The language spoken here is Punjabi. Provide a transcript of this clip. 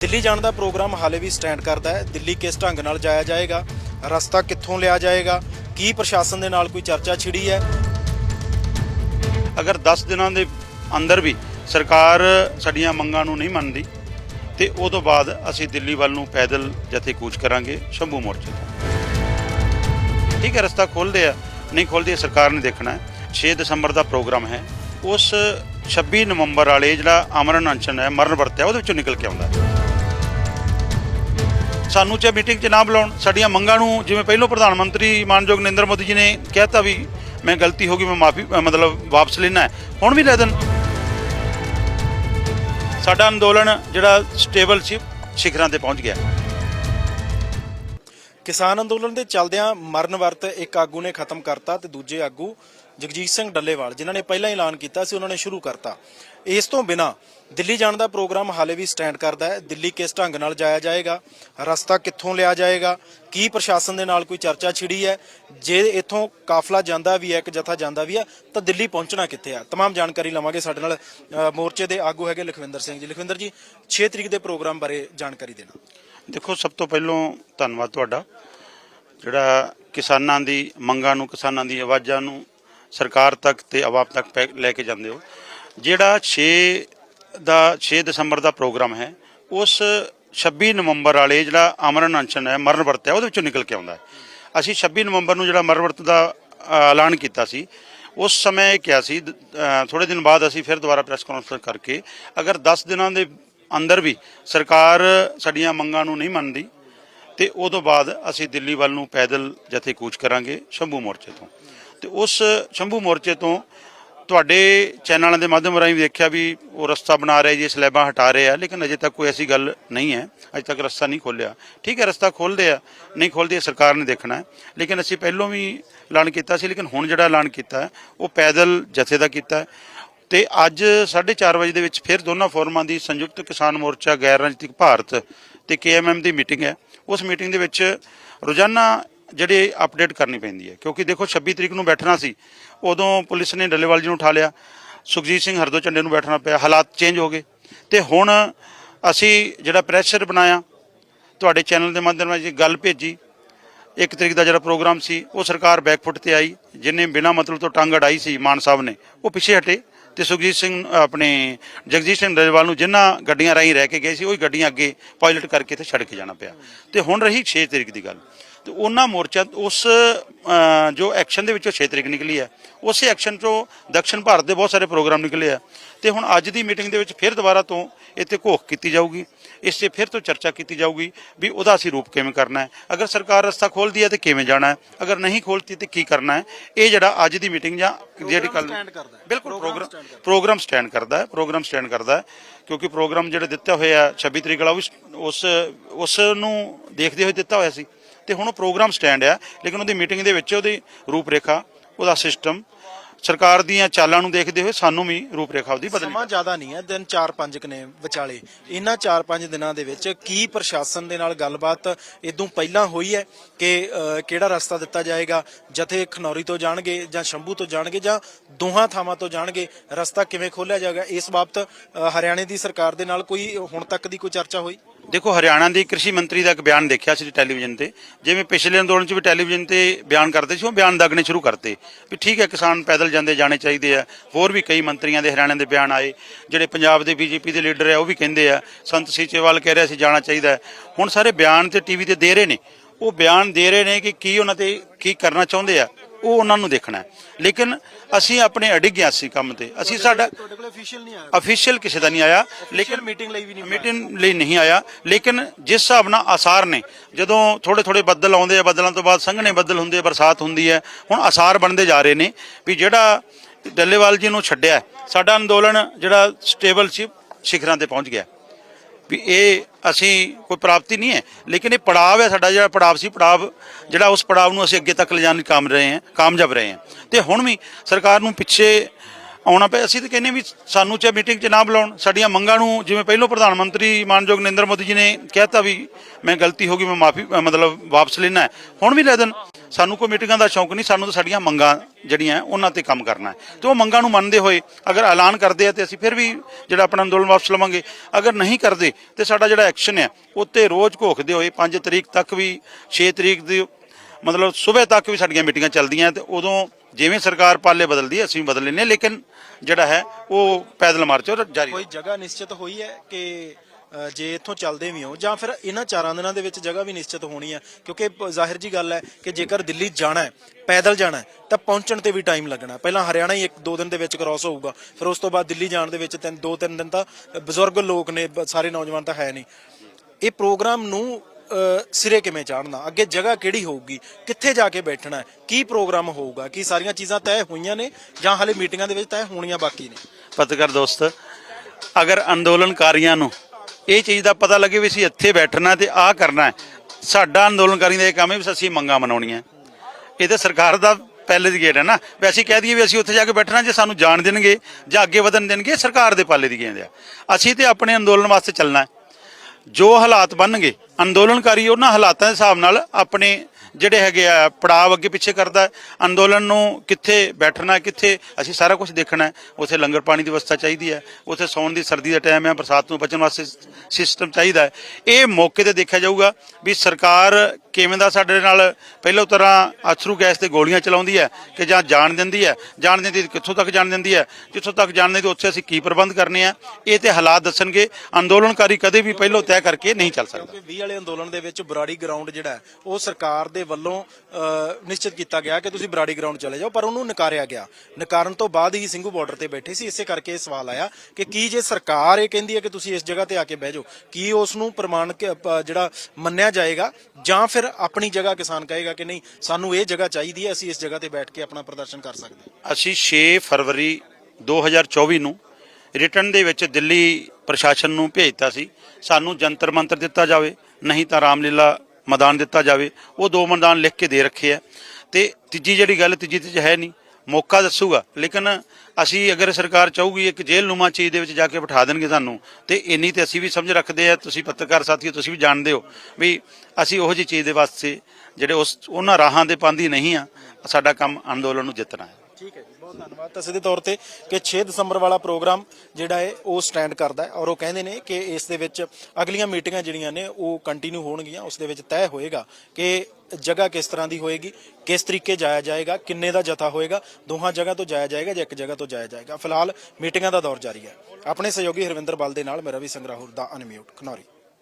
ਦਿੱਲੀ ਜਾਣ ਦਾ ਪ੍ਰੋਗਰਾਮ ਹਾਲੇ ਵੀ ਸਟੈਂਡ ਕਰਦਾ ਹੈ। ਦਿੱਲੀ ਕਿਸ ਢੰਗ ਨਾਲ ਜਾਇਆ ਜਾਏਗਾ? ਰਸਤਾ ਕਿੱਥੋਂ ਲਿਆ ਜਾਏਗਾ? ਕੀ ਪ੍ਰਸ਼ਾਸਨ ਦੇ ਨਾਲ ਕੋਈ ਚਰਚਾ ਛਿੜੀ ਹੈ? ਅਗਰ 10 ਦਿਨਾਂ ਦੇ ਅੰਦਰ ਵੀ ਸਰਕਾਰ ਸਾਡੀਆਂ ਮੰਗਾਂ ਨੂੰ ਨਹੀਂ ਮੰਨਦੀ, ਤੇ ਉਹ ਤੋਂ ਬਾਅਦ ਅਸੀਂ ਦਿੱਲੀ ਵੱਲ ਨੂੰ ਪੈਦਲ ਜਥੇ ਕੂਚ ਕਰਾਂਗੇ, ਸ਼ੰਭੂ ਮੋਰਚੇ ਤੋਂ। ਠੀਕ ਹੈ, ਰਸਤਾ ਖੋਲਦੇ ਆ, ਨਹੀਂ ਖੋਲਦੇ ਸਰਕਾਰ ਨੇ ਦੇਖਣਾ ਹੈ। 6 ਦਸੰਬਰ ਦਾ ਪ੍ਰੋਗਰਾਮ ਹੈ। ਉਸ 26 ਨਵੰਬਰ ਵਾਲੇ ਜਿਹੜਾ ਅਮਰਨ ਅਨਸ਼ਨ ਹੈ, ਮਰਨ ਵਰਤ ਹੈ, ਉਹਦੇ ਵਿੱਚੋਂ ਨਿਕਲ ਕੇ ਆਉਂਦਾ ਹੈ। ਸਾਨੂੰ ਚਾਹੇ ਮੀਟਿੰਗ 'ਚ ਨਾ ਬੁਲਾਉਣ। ਸਾਡੀਆਂ ਮੰਗਾਂ ਨੂੰ ਜਿਵੇਂ ਪਹਿਲੋਂ ਪ੍ਰਧਾਨ ਮੰਤਰੀ ਮਾਨਯੋਗ ਨਰਿੰਦਰ ਮੋਦੀ ਜੀ ਨੇ ਕਹਿਤਾ ਵੀ ਮੈਂ ਗਲਤੀ ਹੋ ਗਈ, ਮੈਂ ਮਾਫੀ ਮਤਲਬ ਵਾਪਸ ਲੈਣਾ ਹੈ। ਹੁਣ ਵੀ ਲੈ ਦੇਣ। ਸਾਡਾ ਅੰਦੋਲਨ ਜਿਹੜਾ ਸਟੇਬਲ ਸੀ, ਸਿਖਰਾਂ ਤੇ ਪਹੁੰਚ ਗਿਆ। ਕਿਸਾਨ ਅੰਦੋਲਨ ਦੇ ਚੱਲਦਿਆਂ ਮਰਨ ਵਰਤ ਇੱਕ ਆਗੂ ਨੇ ਖਤਮ ਕਰਤਾ ਤੇ ਦੂਜੇ ਆਗੂ ਜਗਜੀਤ ਸਿੰਘ ਡੱਲੇਵਾਲ ਜਿਨ੍ਹਾਂ ਨੇ ਪਹਿਲਾਂ ਐਲਾਨ ਕੀਤਾ ਸੀ ਉਹਨਾਂ ਨੇ ਸ਼ੁਰੂ ਕਰਤਾ ਇਸ ਤੋਂ ਬਿਨਾ ਦਿੱਲੀ ਜਾਣ ਦਾ ਪ੍ਰੋਗਰਾਮ ਹਾਲੇ ਵੀ ਸਟੈਂਡ ਕਰਦਾ ਹੈ ਦਿੱਲੀ ਕਿਸ ਢੰਗ ਨਾਲ ਜਾਇਆ ਜਾਏਗਾ ਰਸਤਾ ਕਿੱਥੋਂ ਲਿਆ ਜਾਏਗਾ ਕੀ ਪ੍ਰਸ਼ਾਸਨ ਦੇ ਨਾਲ ਕੋਈ ਚਰਚਾ ਛਿੜੀ ਹੈ ਜੇ ਇੱਥੋਂ ਕਾਫਲਾ ਜਾਂਦਾ ਵੀ ਹੈ ਇੱਕ ਜਥਾ ਜਾਂਦਾ ਵੀ ਹੈ ਤਾਂ ਦਿੱਲੀ ਪਹੁੰਚਣਾ ਕਿੱਥੇ ਆ तमाम ਜਾਣਕਾਰੀ ਲਵਾਂਗੇ ਸਾਡੇ ਨਾਲ ਅ, ਮੋਰਚੇ ਦੇ ਆਗੂ ਹੈਗੇ ਲਖਵਿੰਦਰ ਸਿੰਘ ਜੀ ਲਖਵਿੰਦਰ ਜੀ 6 ਤਰੀਕ ਦੇ ਪ੍ਰੋਗਰਾਮ ਬਾਰੇ ਜਾਣਕਾਰੀ ਦੇਣਾ ਦੇਖੋ ਸਭ ਤੋਂ ਪਹਿਲਾਂ ਧੰਨਵਾਦ ਤੁਹਾਡਾ ਜਿਹੜਾ ਕਿਸਾਨਾਂ ਦੀ ਮੰਗਾਂ ਨੂੰ ਕਿਸਾਨਾਂ ਦੀ ਆਵਾਜ਼ਾਂ ਨੂੰ ਸਰਕਾਰ ਤੱਕ ਤੇ ਆਵਾਮ ਤੱਕ ਪੈ- ਲੈ ਕੇ ਜਾਂਦੇ ਹੋ। ਜਿਹੜਾ 6 ਦਾ 6 ਦਸੰਬਰ ਦਾ ਪ੍ਰੋਗਰਾਮ ਹੈ, ਉਸ 26 ਨਵੰਬਰ ਵਾਲੇ ਜਿਹੜਾ ਅਮਰਨ ਅਨਸ਼ਨ ਹੈ, ਮਰਨ ਵਰਤ ਹੈ, ਉਹਦੇ ਵਿੱਚੋਂ ਨਿਕਲ ਕੇ ਆਉਂਦਾ ਹੈ। ਅਸੀਂ 26 ਨਵੰਬਰ ਨੂੰ ਜਿਹੜਾ ਮਰਨ ਵਰਤ ਦਾ ਐਲਾਨ ਕੀਤਾ ਸੀ, ਉਸ ਸਮੇਂ ਇਹ ਕਿਹਾ ਸੀ ਥੋੜੇ ਦਿਨ ਬਾਅਦ ਅਸੀਂ ਫਿਰ ਦੁਬਾਰਾ ਪ੍ਰੈਸ ਕਾਨਫਰੰਸ ਕਰਕੇ, ਅਗਰ 10 ਦਿਨਾਂ ਦੇ ਅੰਦਰ ਵੀ ਸਰਕਾਰ ਸਾਡੀਆਂ ਮੰਗਾਂ ਨੂੰ ਨਹੀਂ ਮੰਨਦੀ, ਤੇ ਉਹ ਤੋਂ ਬਾਅਦ ਅਸੀਂ ਦਿੱਲੀ ਵੱਲ ਨੂੰ ਪੈਦਲ ਜਥੇ ਕੂਚ ਕਰਾਂਗੇ, ਸ਼ੰਭੂ ਮੋਰਚੇ ਤੋਂ। ਤੇ ਉਸ ਸ਼ੰਭੂ ਮੋਰਚੇ ਤੋਂ ਤੁਹਾਡੇ ਚੈਨਲਾਂ ਦੇ ਮਾਧਿਅਮ ਰਾਹੀਂ ਵੀ ਦੇਖਿਆ ਵੀ ਉਹ ਰਸਤਾ ਬਣਾ ਰਹੇ ਜੀ, ਸਲੈਬਾਂ ਹਟਾ ਰਹੇ ਆ, ਲੇਕਿਨ ਅਜੇ ਤੱਕ ਕੋਈ ਐਸੀ ਗੱਲ ਨਹੀਂ ਹੈ। ਅਜੇ ਤੱਕ ਰਸਤਾ ਨਹੀਂ ਖੋਲਿਆ ਠੀਕ ਹੈ, ਰਸਤਾ ਖੋਲਦੇ ਆ, ਨਹੀਂ ਖੋਲਦੇ ਸਰਕਾਰ ਨੇ ਦੇਖਣਾ ਹੈ। ਲੇਕਿਨ ਅਸੀਂ ਪਹਿਲਾਂ ਵੀ ਐਲਾਨ ਕੀਤਾ ਸੀ, ਲੇਕਿਨ ਹੁਣ ਜਿਹੜਾ ਐਲਾਨ ਕੀਤਾ ਉਹ ਪੈਦਲ ਜਥੇ ਦਾ ਕੀਤਾ ਹੈ। ਤੇ ਅੱਜ 4:30 ਵਜੇ ਦੇ ਵਿੱਚ ਫਿਰ ਦੋਨਾਂ ਫੋਰਮਾਂ ਦੀ ਸੰਯੁਕਤ ਕਿਸਾਨ ਮੋਰਚਾ, ਗੈਰ ਰਾਜਨੀਤਿਕ ਭਾਰਤ ਤੇ ਕੇਐਮਐਮ ਦੀ ਮੀਟਿੰਗ ਹੈ। ਉਸ ਮੀਟਿੰਗ ਦੇ ਵਿੱਚ ਰੋਜ਼ਾਨਾ ਜਿਹੜੇ ਅਪਡੇਟ ਕਰਨੀ ਪੈਂਦੀ ਹੈ। ਕਿਉਂਕਿ ਦੇਖੋ 26 ਤਰੀਕ ਨੂੰ ਬੈਠਣਾ ਸੀ, ਉਦੋਂ ਪੁਲਿਸ ਨੇ ਡੱਲੇਵਾਲ ਜੀ ਨੂੰ ਉਠਾ ਲਿਆ। ਸੁਖਜੀਤ ਸਿੰਘ ਹਰਦੋ ਝੰਡੇ ਨੂੰ ਬੈਠਣਾ ਪਿਆ, ਹਾਲਾਤ ਚੇਂਜ ਹੋ ਗਏ। ਤੇ ਹੁਣ ਅਸੀਂ ਜਿਹੜਾ ਪ੍ਰੈਸ਼ਰ ਬਣਾਇਆ, ਤੁਹਾਡੇ ਚੈਨਲ ਦੇ ਮਾਧਿਅਮ ਨਾਲ ਜੀ ਗੱਲ ਭੇਜੀ। ਇੱਕ ਤਰੀਕ ਦਾ ਜਿਹੜਾ ਪ੍ਰੋਗਰਾਮ ਸੀ, ਉਹ ਸਰਕਾਰ ਬੈਕਫੁੱਟ ਤੇ ਆਈ, ਜਿਨੇ ਬਿਨਾ ਮਤਲਬ ਤੋਂ ਟੰਗ ਅੜਾਈ ਸੀ ਮਾਨ ਸਾਹਿਬ ਨੇ, ਉਹ ਪਿੱਛੇ ਹਟੇ। ਤੇ ਸੁਖਜੀਤ ਸਿੰਘ, ਆਪਣੇ ਜਗਜੀਤ ਸਿੰਘ ਡੱਲੇਵਾਲ ਨੂੰ ਜਿਨ੍ਹਾਂ ਗੱਡੀਆਂ ਰਾਹੀਂ ਰਹਿ ਕੇ ਗਏ ਸੀ, ਉਹੀ ਗੱਡੀਆਂ ਅੱਗੇ ਪਾਇਲਟ ਕਰਕੇ ਤੇ ਛੱਡ ਕੇ ਜਾਣਾ ਪਿਆ। ਤੇ ਹੁਣ ਰਹੀ 6 ਤਰੀਕ ਦੀ ਗੱਲ। ਤੇ ਉਹਨਾਂ ਮੋਰਚਾ ਉਸ ਜੋ ਐਕਸ਼ਨ ਦੇ ਵਿੱਚੋਂ 6 ਤਰੀਕ ਨਿਕਲੀ ਹੈ ਉਸੇ ਐਕਸ਼ਨ ਤੋਂ ਦਕਸ਼ਿਣ ਭਾਰਤ ਦੇ ਬਹੁਤ ਸਾਰੇ ਪ੍ਰੋਗਰਾਮ ਨਿਕਲੇ ਆ। ਤੇ ਹੁਣ ਅੱਜ ਦੀ ਮੀਟਿੰਗ ਦੇ ਵਿੱਚ ਫਿਰ ਦੁਬਾਰਾ ਤੋਂ ਇੱਥੇ ਘੋਖ ਕੀਤੀ ਜਾਊਗੀ। ਇਸ 'ਤੇ ਫਿਰ ਤੋਂ ਚਰਚਾ ਕੀਤੀ ਜਾਊਗੀ ਵੀ ਉਹਦਾ ਅਸੀਂ ਰੂਪ ਕਿਵੇਂ ਕਰਨਾ ਹੈ। ਅਗਰ ਸਰਕਾਰ ਰਸਤਾ ਖੋਲਦੀ ਹੈ ਤੇ ਕਿਵੇਂ ਜਾਣਾ ਹੈ? ਅਗਰ ਨਹੀਂ ਖੋਲਦੀ ਤੇ ਕੀ ਕਰਨਾ ਹੈ? ਇਹ ਜਿਹੜਾ ਅੱਜ ਦੀ ਮੀਟਿੰਗ ਜਾਂ ਜਿਹੜੀ ਕੱਲ। ਬਿਲਕੁਲ ਪ੍ਰੋਗਰਾਮ ਪ੍ਰੋਗਰਾਮ ਸਟੈਂਡ ਕਰਦਾ ਹੈ ਪ੍ਰੋਗਰਾਮ ਸਟੈਂਡ ਕਰਦਾ ਹੈ। ਕਿਉਂਕਿ ਪ੍ਰੋਗਰਾਮ ਜਿਹੜੇ ਦਿੱਤੇ ਹੋਏ ਆ 26 ਤਰੀਕ ਵਾਲਾ ਉਸ ਉਸ ਨੂੰ ਦੇਖਦੇ ਹੋਏ ਦਿੱਤਾ ਹੋਇਆ ਸੀ। ਤੇ ਹੁਣ ਉਹ ਪ੍ਰੋਗਰਾਮ ਸਟੈਂਡ ਆ ਲੇਕਿਨ ਉਹਦੀ ਮੀਟਿੰਗ ਦੇ ਵਿੱਚ ਉਹਦੀ ਰੂਪਰੇਖਾ ਉਹਦਾ ਸਿਸਟਮ ਸਰਕਾਰ ਦੀਆਂ ਚਾਲਾਂ ਨੂੰ ਦੇਖਦੇ ਹੋਏ ਸਾਨੂੰ ਵੀ ਰੂਪਰੇਖਾ ਉਹਦੀ ਬਦਲਣੀ ਸਮਾਂ ਜ਼ਿਆਦਾ ਨਹੀਂ ਹੈ ਦਿਨ 4-5 ਕਨੇ ਵਿਚਾਲੇ। ਇਹਨਾਂ 4-5 ਦਿਨਾਂ ਦੇ ਵਿੱਚ ਕੀ ਪ੍ਰਸ਼ਾਸਨ ਦੇ ਨਾਲ ਗੱਲਬਾਤ ਇਦੋਂ ਪਹਿਲਾਂ ਹੋਈ ਹੈ ਕਿ ਕਿਹੜਾ ਰਸਤਾ ਦਿੱਤਾ ਜਾਏਗਾ? ਜਥੇ ਖਨੌਰੀ ਤੋਂ ਜਾਣਗੇ ਜਾਂ ਸ਼ੰਭੂ ਤੋਂ ਜਾਣਗੇ ਜਾਂ ਦੋਹਾਂ ਥਾਵਾਂ ਤੋਂ ਜਾਣਗੇ? ਰਸਤਾ ਕਿਵੇਂ ਖੋਲਿਆ ਜਾਏਗਾ? ਇਸ ਬਾਬਤ ਹਰਿਆਣੇ ਦੀ ਸਰਕਾਰ ਦੇ ਨਾਲ ਕੋਈ ਹੁਣ ਤੱਕ ਦੀ ਕੋਈ ਚਰਚਾ ਹੋਈ? ਦੇਖੋ, ਹਰਿਆਣਾ ਦੀ ਕ੍ਰਿਸ਼ੀ ਮੰਤਰੀ ਦਾ ਇੱਕ ਬਿਆਨ ਦੇਖਿਆ ਸੀ ਟੈਲੀਵਿਜ਼ਨ ਤੇ, ਜਿਵੇਂ ਪਿਛਲੇ ਅੰਦੋਲਨ 'ਚ ਵੀ ਟੈਲੀਵਿਜ਼ਨ ਤੇ ਬਿਆਨ ਕਰਦੇ ਸੀ, ਉਹ ਬਿਆਨ ਦਾਗਣੇ ਸ਼ੁਰੂ ਕਰਤੇ ਵੀ ਠੀਕ ਹੈ, ਕਿਸਾਨ ਪੈਦਲ ਜਾਂਦੇ, ਜਾਣੇ ਚਾਹੀਦੇ ਆ। ਹੋਰ ਵੀ ਕਈ ਮੰਤਰੀਆਂ ਦੇ ਹਰਿਆਣਾ ਦੇ ਬਿਆਨ ਆਏ, ਜਿਹੜੇ ਪੰਜਾਬ ਦੇ ਬੀਜੇਪੀ ਦੇ ਲੀਡਰ ਆ, ਉਹ ਵੀ ਕਹਿੰਦੇ ਆ, ਸੰਤ ਸੀਚੇਵਾਲ ਕਹਿ ਰਿਹਾ ਸੀ ਜਾਣਾ ਚਾਹੀਦਾ ਹੁਣ ਸਾਰੇ ਬਿਆਨ ਤੇ ਟੀਵੀ ਤੇ ਦੇ ਰਹੇ ਨੇ। ਉਹ ਬਿਆਨ ਦੇ ਰਹੇ ਨੇ ਕਿ ਕੀ ਉਹਨਾਂ ਤੇ ਕੀ ਕਰਨਾ ਚਾਹੁੰਦੇ ਆ। ਉਹ ਉਹਨਾਂ ਨੂੰ ਦੇਖਣਾ। ਲੇਕਿਨ ਅਸੀਂ ਆਪਣੇ ਅਡਿੱਗ ਹਾਂ ਸੀ ਕੰਮ ਤੇ। ਅਸੀਂ ਸਾਡਾ ਤੁਹਾਡੇ ਕੋਲ ਅਫੀਸ਼ੀਅਲ ਨਹੀਂ ਆਇਆ। ਅਫੀਸ਼ੀਅਲ ਕਿਸੇ ਦਾ ਨਹੀਂ ਆਇਆ। ਲੇਕਿਨ ਮੀਟਿੰਗ ਲਈ ਵੀ ਨਹੀਂ ਮੀਟਿੰਗ ਲਈ ਨਹੀਂ ਆਇਆ। ਲੇਕਿਨ ਜਿਸ ਹਿਸਾਬ ਨਾਲ ਆਸਾਰ ਨੇ ਜਦੋਂ ਥੋੜੇ ਥੋੜੇ ਬੱਦਲ ਆਉਂਦੇ ਆ ਬੱਦਲਾਂ ਤੋਂ ਬਾਅਦ ਸੰਘਣੇ ਬੱਦਲ ਹੁੰਦੇ ਆ ਬਰਸਾਤ ਹੁੰਦੀ ਹੈ ਹੁਣ ਆਸਾਰ ਬਣਦੇ ਜਾ ਰਹੇ ਨੇ ਵੀ ਜਿਹੜਾ ਡੱਲੇਵਾਲ ਜੀ ਨੂੰ ਛੱਡਿਆ ਸਾਡਾ ਅੰਦੋਲਨ ਜਿਹੜਾ ਸਟੇਬਲ ਸੀ ਸਿਖਰਾਂ ਤੇ ਪਹੁੰਚ ਗਿਆ ਵੀ ਇਹ ਅਸੀਂ ਕੋਈ ਪ੍ਰਾਪਤੀ ਨਹੀਂ ਹੈ। ਲੇਕਿਨ ਇਹ ਪੜਾਵ ਹੈ ਸਾਡਾ ਜਿਹੜਾ ਪੜਾਵ ਸੀ, ਪੜਾਵ ਜਿਹੜਾ ਉਸ ਪੜਾਵ ਨੂੰ ਅਸੀਂ ਅੱਗੇ ਤੱਕ ਲਿਜਾਣ ਲਈ ਕਾਮ ਰਹੇ ਹਾਂ, ਕਾਮਯਾਬ ਰਹੇ ਹਾਂ। ਤੇ ਹੁਣ ਵੀ ਸਰਕਾਰ ਨੂੰ ਪਿੱਛੇ ਆਉਣਾ ਪਿਆ। ਅਸੀਂ ਤਾਂ ਕਹਿੰਦੇ ਵੀ ਸਾਨੂੰ ਚਾਹੇ ਮੀਟਿੰਗ 'ਚ ਨਾ ਬੁਲਾਉਣ। ਸਾਡੀਆਂ ਮੰਗਾਂ ਨੂੰ ਜਿਵੇਂ ਪਹਿਲੋਂ ਪ੍ਰਧਾਨ ਮੰਤਰੀ ਮਾਨਯੋਗ ਨਰਿੰਦਰ ਮੋਦੀ ਜੀ ਨੇ ਕਹਿਤਾ ਵੀ ਮੈਂ ਗਲਤੀ ਹੋ ਗਈ, ਮੈਂ ਮਾਫੀ ਮਤਲਬ ਵਾਪਸ ਲੈਣਾ ਹੈ। ਹੁਣ ਵੀ ਲੈ ਦੇਣ। ਸਾਨੂੰ ਕੋਈ ਮੀਟਿੰਗਾਂ ਦਾ ਸ਼ੌਂਕ ਨਹੀਂ। ਸਾਨੂੰ ਤਾਂ ਸਾਡੀਆਂ ਮੰਗਾਂ ਜਿਹੜੀਆਂ ਉਹਨਾਂ ਤੇ ਕੰਮ ਕਰਨਾ ਹੈ। ਤੇ ਉਹ ਮੰਗਾਂ ਨੂੰ ਮੰਨਦੇ ਹੋਏ ਅਗਰ ਐਲਾਨ ਕਰਦੇ ਆ ਤੇ ਅਸੀਂ ਫਿਰ ਵੀ ਜਿਹੜਾ ਆਪਣਾ ਅੰਦੋਲਨ ਵਾਪਸ ਲਵਾਂਗੇ। ਅਗਰ ਨਹੀਂ ਕਰਦੇ ਤੇ ਸਾਡਾ ਜਿਹੜਾ ਐਕਸ਼ਨ ਹੈ ਉੱਤੇ ਰੋਜ਼ ਘੋਖਦੇ ਹੋਏ 5 ਤਰੀਕ ਤੱਕ ਵੀ 6 ਤਰੀਕ ਦੀ, ਮਤਲਬ ਸਵੇਰ ਤੱਕ ਵੀ ਸਾਡੀਆਂ ਮੀਟਿੰਗਾਂ ਚੱਲਦੀਆਂ ਤੇ ਉਦੋਂ ਜਿਵੇਂ ਸਰਕਾਰ ਪਾਲੇ ਬਦਲਦੀ ਹੈ ਅਸੀਂ ਵੀ ਬਦਲ ਲੈਂਦੇ ਲੇਕਿਨ ਜਿਹੜਾ ਹੈ ਉਹ ਪੈਦਲ ਮਾਰਚ ਉਹ ਜਾਰੀ ਕੋਈ ਜਗ੍ਹਾ ਨਿਸ਼ਚਿਤ ਹੋਈ ਹੈ ਕਿ ਅ, ਜੇ ਇੱਥੋਂ ਚੱਲਦੇ ਵੀ ਹੋ ਜਾਂ ਫਿਰ ਇਹਨਾਂ ਚਾਰਾਂ ਦਿਨਾਂ ਦੇ ਵਿੱਚ ਜਗ੍ਹਾ ਵੀ ਨਿਸ਼ਚਿਤ ਹੋਣੀ ਹੈ ਕਿਉਂਕਿ ਪ- ਜ਼ਾਹਿਰ ਜੀ ਗੱਲ ਹੈ ਕਿ ਜੇਕਰ ਦਿੱਲੀ ਜਾਣਾ ਹੈ ਪੈਦਲ ਜਾਣਾ ਹੈ ਤਾਂ ਪਹੁੰਚਣ ਤੇ ਵੀ ਟਾਈਮ ਲੱਗਣਾ ਹੈ। ਪਹਿਲਾਂ ਹਰਿਆਣਾ ਹੀ ਇੱਕ ਦੋ ਦਿਨ ਦੇ ਵਿੱਚ ਕ੍ਰਾਸ ਹੋਊਗਾ ਫਿਰ ਉਸ ਤੋਂ ਬਾਅਦ ਦਿੱਲੀ ਜਾਣ ਦੇ ਵਿੱਚ ਤਿੰਨ ਦੋ ਤਿੰਨ ਦਿਨ ਤਾਂ ਬਜ਼ੁਰਗ ਲੋਕ ਨੇ ਬ- ਸਾਰੇ ਨੌਜਵਾਨ ਤਾਂ ਹੈ ਨਹੀਂ ਇਹ ਪ੍ਰੋਗਰਾਮ ਨੂੰ ਸਿਰੇ ਕਿਵੇਂ ਚਾੜਨਾ? ਅੱਗੇ ਜਗ੍ਹਾ ਕਿਹੜੀ ਹੋਊਗੀ? ਕਿੱਥੇ ਜਾ ਕੇ ਬੈਠਣਾ ਹੈ? ਕੀ ਪ੍ਰੋਗਰਾਮ ਹੋਊਗਾ? ਕੀ ਸਾਰੀਆਂ ਚੀਜ਼ਾਂ ਤੈਅ ਹੋਈਆਂ ਨੇ ਜਾਂ ਹਾਲੇ ਮੀਟਿੰਗਾਂ ਦੇ ਵਿੱਚ ਤੈਅ ਹੋਣੀਆਂ ਬਾਕੀ ਨੇ? ਪੱਤਰਕਾਰ ਦੋਸਤ, ਅਗਰ ਅੰਦੋਲਨਕਾਰੀਆਂ ਨੂੰ ਇਹ ਚੀਜ਼ ਦਾ ਪਤਾ ਲੱਗੇ ਵੀ ਅਸੀਂ ਇੱਥੇ ਬੈਠਣਾ ਤੇ ਆਹ ਕਰਨਾ ਹੈ, ਸਾਡਾ ਅੰਦੋਲਨਕਾਰੀ ਦਾ ਇਹ ਕੰਮ ਹੈ ਵੀ ਅਸੀਂ ਮੰਗਾਂ ਮਨਾਉਣੀਆਂ ਇਹ ਤਾਂ ਸਰਕਾਰ ਦਾ ਪਹਿਲੇ ਦੀ ਗੇਟ ਹੈ ਨਾ, ਵੀ ਅਸੀਂ ਕਹਿ ਦਈਏ ਵੀ ਅਸੀਂ ਉੱਥੇ ਜਾ ਕੇ ਬੈਠਣਾ ਜੇ ਸਾਨੂੰ ਜਾਣ ਦੇਣਗੇ ਜਾਂ ਅੱਗੇ ਵਧਣ ਦੇਣਗੇ ਸਰਕਾਰ ਦੇ ਪਾਲੇ ਦੀ ਗੇਂਦ ਆ ਅਸੀਂ ਤੇ ਆਪਣੇ ਅੰਦੋਲਨ ਵਾਸਤੇ ਚੱਲਣਾ ਜੋ ਹਾਲਾਤ ਬਣਨਗੇ ਅੰਦੋਲਨਕਾਰੀ ਉਹਨਾਂ ਹਾਲਾਤਾਂ ਦੇ ਹਿਸਾਬ ਨਾਲ ਆਪਣੇ ਜਿਹੜੇ ਹੈਗੇ ਆ ਪੜਾਵ ਅੱਗੇ ਪਿੱਛੇ ਕਰਦਾ ਅੰਦੋਲਨ ਨੂੰ ਕਿੱਥੇ ਬੈਠਣਾ ਕਿੱਥੇ ਅਸੀਂ ਸਾਰਾ ਕੁਝ ਦੇਖਣਾ ਹੈ। ਉਥੇ ਲੰਗਰ ਪਾਣੀ ਦੀ ਵਿਵਸਥਾ ਚਾਹੀਦੀ ਹੈ, ਉਥੇ ਸੌਣ ਦੀ ਸਰਦੀ ਦਾ ਟਾਈਮ ਹੈ, ਬਰਸਾਤ ਤੋਂ ਬਚਣ ਵਾਸਤੇ ਸਿਸਟਮ ਚਾਹੀਦਾ ਹੈ। ਇਹ ਮੌਕੇ ਤੇ ਦੇਖਿਆ ਜਾਊਗਾ ਵੀ ਸਰਕਾਰ ਕਿਵੇਂ ਦਾ ਸਾਡੇ ਨਾਲ ਪਹਿਲਾਂ ਤਰ੍ਹਾਂ ਅਥਰੂ ਗੈਸ ਤੇ ਗੋਲੀਆਂ ਚਲਾਉਂਦੀ ਹੈ ਕਿ ਜਾਂ ਜਾਣ ਦਿੰਦੀ ਹੈ। ਜਾਣ ਦਿੰਦੀ ਕਿੱਥੋਂ ਤੱਕ ਜਾਣ ਦਿੰਦੀ ਹੈ? ਜਿੱਥੋਂ ਤੱਕ ਜਾਣ ਦਿੰਦੀ ਉੱਥੇ ਅਸੀਂ ਕੀ ਪ੍ਰਬੰਧ ਕਰਨੇ ਆ? ਇਹ ਤੇ ਹਾਲਾਤ ਦੱਸਣਗੇ। ਅੰਦੋਲਨਕਾਰੀ ਕਦੇ ਵੀ ਪਹਿਲਾਂ ਤੈਅ ਕਰਕੇ ਨਹੀਂ ਚੱਲ ਸਕਦਾ। ਵਾਲੇ ਅੰਦੋਲਨ ਦੇ ਵਿੱਚ ਬਰਾੜੀ ਗਰਾਊਂਡ ਜਿਹੜਾ ਉਹ ਸਰਕਾਰ ਦੇ ਵੱਲੋਂ ਨਿਸ਼ਚਿਤ ਕੀਤਾ ਗਿਆ ਕਿ ਤੁਸੀਂ ਬਰਾੜੀ ਗਰਾਊਂਡ ਚਲੇ ਜਾਓ, ਪਰ ਉਹਨੂੰ ਨਕਾਰਿਆ ਗਿਆ। ਨਕਾਰਨ ਤੋਂ ਬਾਅਦ ਹੀ ਸਿੰਘੂ ਬਾਰਡਰ ਤੇ ਬੈਠੇ ਸੀ, ਇਸੇ ਕਰਕੇ ਇਹ ਸਵਾਲ ਆਇਆ ਕਿ ਕੀ ਜੇ ਸਰਕਾਰ ਇਹ ਕਹਿੰਦੀ ਹੈ ਕਿ ਤੁਸੀਂ ਇਸ ਜਗ੍ਹਾ ਤੇ ਆ ਕੇ ਬਹਿ ਜਾਓ, ਕੀ ਉਸ ਨੂੰ ਪ੍ਰਮਾਣ ਜਿਹੜਾ ਮੰਨਿਆ ਜਾਏਗਾ, ਜਾਂ ਫਿਰ ਆਪਣੀ ਜਗ੍ਹਾ ਕਿਸਾਨ ਕਹੇਗਾ ਕਿ ਨਹੀਂ, ਸਾਨੂੰ ਇਹ ਜਗ੍ਹਾ ਚਾਹੀਦੀ ਹੈ, ਅਸੀਂ ਇਸ ਜਗ੍ਹਾ ਤੇ ਬੈਠ ਕੇ ਆਪਣਾ ਪ੍ਰਦਰਸ਼ਨ ਕਰ ਸਕਦੇ ਅਸੀਂ 6 ਫਰਵਰੀ 2024 ਨੂੰ ਰਿਟਰਨ ਦੇ ਵਿੱਚ ਦਿੱਲੀ ਪ੍ਰਸ਼ਾਸਨ ਨੂੰ ਭੇਜਤਾ ਸੀ, ਸਾਨੂੰ ਜੰਤਰ ਮੰਤਰ ਦਿੱਤਾ ਜਾਵੇ ਨਹੀਂ ਤਾਂ ਰਾਮਲੀਲਾ ਮੈਦਾਨ ਦਿੱਤਾ ਜਾਵੇ। ਉਹ ਦੋ ਮੈਦਾਨ ਲਿਖ ਕੇ ਦੇ ਰੱਖੇ ਆ। ਤੇ ਤੀਜੀ ਜਿਹੜੀ ਗੱਲ, ਤੀਜੀ ਤੇ ਹੈ ਨਹੀਂ। ਮੌਕਾ ਦੱਸੂਗਾ। ਲੇਕਿਨ ਅਸੀਂ ਅਗਰ ਸਰਕਾਰ ਚਾਹੂਗੀ ਇੱਕ ਜੇਲ੍ਹ ਨੁਮਾ ਚੀਜ਼ ਦੇ ਵਿੱਚ ਜਾ ਕੇ ਬਿਠਾ ਦੇਣਗੇ ਸਾਨੂੰ, ਤੇ ਇੰਨੀ ਤੇ ਅਸੀਂ ਵੀ ਸਮਝ ਰੱਖਦੇ ਆ। ਤੁਸੀਂ ਪੱਤਰਕਾਰ ਸਾਥੀਓ, ਤੁਸੀਂ ਵੀ ਜਾਣਦੇ ਹੋ ਵੀ ਅਸੀਂ ਉਹੋ ਜਿਹੀ ਚੀਜ਼ ਦੇ ਵਾਸਤੇ ਜਿਹੜੇ ਉਸ, ਉਹਨਾਂ ਰਾਹਾਂ ਦੇ ਪਾਂਦੀ ਨਹੀਂ ਆ, ਸਾਡਾ ਕੰਮ ਅੰਦੋਲਨ ਨੂੰ ਜਿੱਤਣਾ ਹੈ। ਠੀਕ ਹੈ ਜੀ, ਬਹੁਤ ਧੰਨਵਾਦ। ਤਾਂ ਸਿੱਧੇ ਤੌਰ ਤੇ ਕਿ 6 ਦਸੰਬਰ ਵਾਲਾ ਪ੍ਰੋਗਰਾਮ ਜਿਹੜਾ ਹੈ, ਉਹ ਸਟੈਂਡ ਕਰਦਾ ਹੈ ਔਰ ਉਹ ਕਹਿੰਦੇ ਨੇ ਕਿ ਇਸ ਦੇ ਵਿੱਚ ਅਗਲੀਆਂ ਮੀਟਿੰਗਾਂ ਜਿਹੜੀਆਂ ਨੇ, ਉਹ ਕੰਟੀਨਿਊ ਹੋਣਗੀਆਂ। ਉਸ ਦੇ ਵਿੱਚ ਤੈਅ ਹੋਏਗਾ ਕਿ ਜਗ੍ਹਾ ਕਿਸ ਤਰ੍ਹਾਂ ਦੀ ਹੋਏਗੀ, ਕਿਸ ਤਰੀਕੇ ਜਾਇਆ ਜਾਏਗਾ, ਕਿੰਨੇ ਦਾ ਜਥਾ ਹੋਏਗਾ, ਦੋਹਾਂ ਜਗ੍ਹਾ ਤੋਂ ਜਾਇਆ ਜਾਏਗਾ ਜਾਂ ਇੱਕ ਜਗ੍ਹਾ ਤੋਂ ਜਾਇਆ ਜਾਏਗਾ। ਫਿਲਹਾਲ ਮੀਟਿੰਗਾਂ ਦਾ ਦੌਰ ਜਾਰੀ ਹੈ। ਆਪਣੇ ਸਹਿਯੋਗੀ ਹਰਵਿੰਦਰ ਬਲ ਦੇ ਨਾਲ ਮੈਂ ਰਵੀ ਸੰਗਰਾਹੁਰ ਦਾ ਅਨਮਿਊਟ ਖਨੌਰੀ